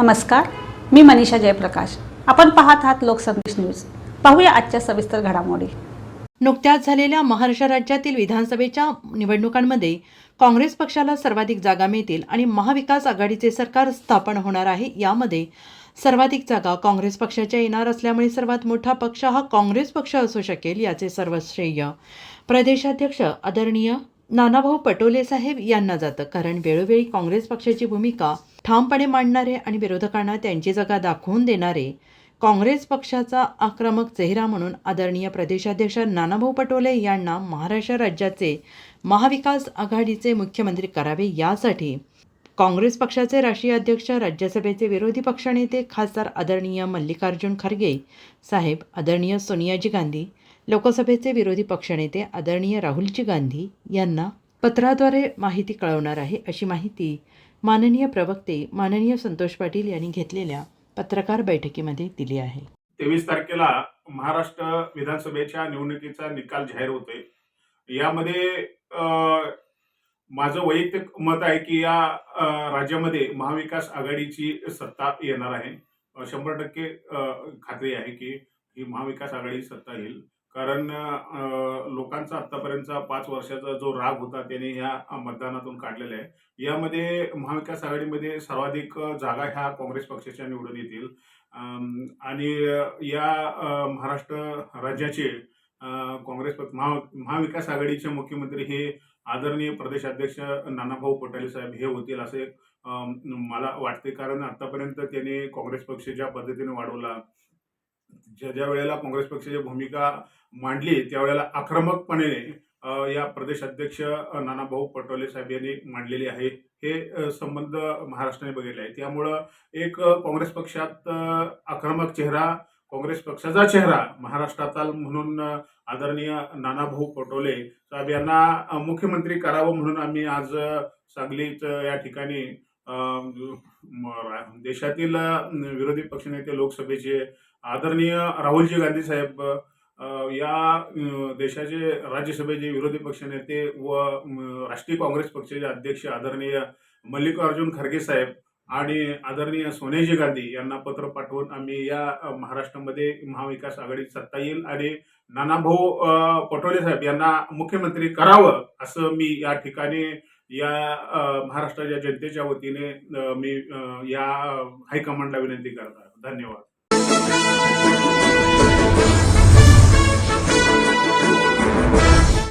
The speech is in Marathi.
नमस्कार मी मनीषा जयप्रकाश. आपण पाहत आहात लोकसंदेश न्यूज. पाहूया आजच्या सविस्तर घडामोडी. नुकत्याच झालेल्या महाराष्ट्र राज्यातील विधानसभेच्या निवडणुकांमध्ये काँग्रेस पक्षाला सर्वाधिक जागा मिळतील आणि महाविकास आघाडीचे सरकार स्थापन होणार आहे यामध्ये सर्वाधिक जागा काँग्रेस पक्षाच्या येणार असल्यामुळे सर्वात मोठा पक्ष हा काँग्रेस पक्ष असू शकेल याचे सर्व श्रेय. प्रदेशाध्यक्ष आदरणीय नानाभाऊ पटोले साहेब यांना जातं. कारण वेळोवेळी काँग्रेस पक्षाची भूमिका ठामपणे मांडणारे आणि विरोधकांना त्यांची जागा दाखवून देणारे काँग्रेस पक्षाचा आक्रमक चेहरा म्हणून आदरणीय प्रदेशाध्यक्ष नानाभाऊ पटोले यांना महाराष्ट्र राज्याचे महाविकास आघाडीचे मुख्यमंत्री करावे यासाठी काँग्रेस पक्षाचे राष्ट्रीय अध्यक्ष राज्यसभेचे विरोधी पक्षनेते खासदार आदरणीय मल्लिकार्जुन खरगे साहेब आदरणीय सोनियाजी गांधी लोकसभेचे विरोधी पक्षनेते आदरणीय राहुलजी गांधी यांना पत्राद्वारे माहिती कळवणार आहे अशी माहिती माननीय प्रवक्ते माननीय संतोष पाटील यांनी घेतलेल्या पत्रकार बैठकीमध्ये दिली आहे. तेवीस तारखेला महाराष्ट्र विधानसभेच्या निवडणुकीचा निकाल जाहीर होतोय. यामध्ये माझं वैयक्तिक मत आहे की या राज्यामध्ये महाविकास आघाडीची सत्ता येणार आहे. शंभर टक्के खात्री आहे की ही महाविकास आघाडी सत्ता येईल. कारण लोकांचा आतापर्यंतचा पाच वर्षाचा जो राग होता त्याने ह्या मतदानातून काढलेला आहे. यामध्ये महाविकास आघाडीमध्ये सर्वाधिक जागा ह्या काँग्रेस पक्षाच्या निवडून येतील. आणि या महाराष्ट्र राज्याचे काँग्रेस पक्ष महा महाविकास आघाडीचे मुख्यमंत्री हे आदरणीय प्रदेशाध्यक्ष नानाभाऊ पटोले साहेब हे होतील असे मला वाटते. कारण आतापर्यंत त्यांनी काँग्रेस पक्ष ज्या पद्धतीने वाढवला ज्या ज्या वेळेला काँग्रेस पक्षाची भूमिका मांडली त्यावेळेला आक्रमकपणे या प्रदेशाध्यक्ष नानाभाऊ पटोले साहेब यांनी मांडलेली आहे. हे संबंध महाराष्ट्राने बघितले आहे. त्यामुळं एक काँग्रेस पक्षात आक्रमक चेहरा काँग्रेस पक्षाचा चेहरा महाराष्ट्राचा म्हणून आदरणीय नानाभाऊ पटोले साहेब यांना मुख्यमंत्री करावं म्हणून आम्ही आज सांगलीत या ठिकाणी देशातील विरोधी पक्षनेते लोकसभेचे आदरणीय राहुलजी गांधी साहेब या देशाचे राज्यसभेचे विरोधी पक्षनेते व राष्ट्रीय काँग्रेस पक्षाचे अध्यक्ष आदरणीय मल्लिकार्जुन खरगे साहेब आणि आदरणीय सोनियाजी गांधी यांना पत्र पाठवून आम्ही या महाराष्ट्रामध्ये महाविकास आघाडीत सत्ता येईल आणि नानाभाऊ पटोले साहेब यांना मुख्यमंत्री करावं असं मी या ठिकाणी या महाराष्ट्राच्या जनतेच्या वतीने मी या हायकमांडला विनंती करणार धन्यवाद.